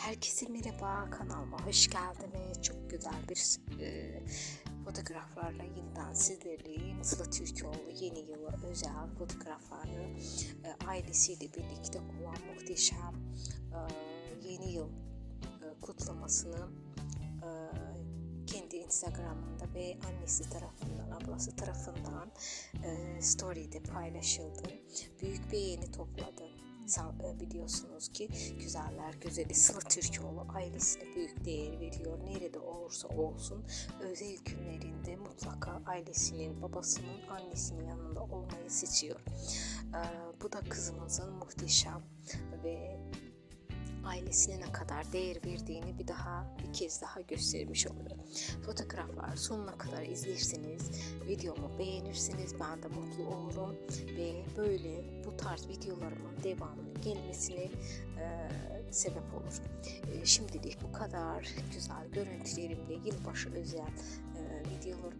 Herkese merhaba kanalıma hoş geldiniz. Çok güzel bir e, fotoğraflarla yeniden sizlerleyim. Sıla Türkoğlu yeni yıla özel fotoğraflarını e, ailesiyle birlikte olan muhteşem e, yeni yıl e, kutlamasını e, kendi Instagram'ında ve annesi tarafından, ablası tarafından e, story'de paylaşıldı. Büyük beğeni topladı. E, biliyorsunuz ki güzeller güzeli Sıla Türkoğlu ailesine büyük değer veriyor. Nerede olursa olsun özel günlerinde mutlaka ailesinin, babasının, annesinin yanında olmayı seçiyor. Bu da kızımızın muhteşem ve ailesine ne kadar değer verdiğini bir daha bir kez daha göstermiş oluyor. Fotoğraflar sonuna kadar izlersiniz, videomu beğenirsiniz, ben de mutlu olurum ve böyle bu tarz videolarımın devamlı gelmesine e, sebep olur. E, şimdilik bu kadar güzel görüntülerimle yılbaşı özel e, videolar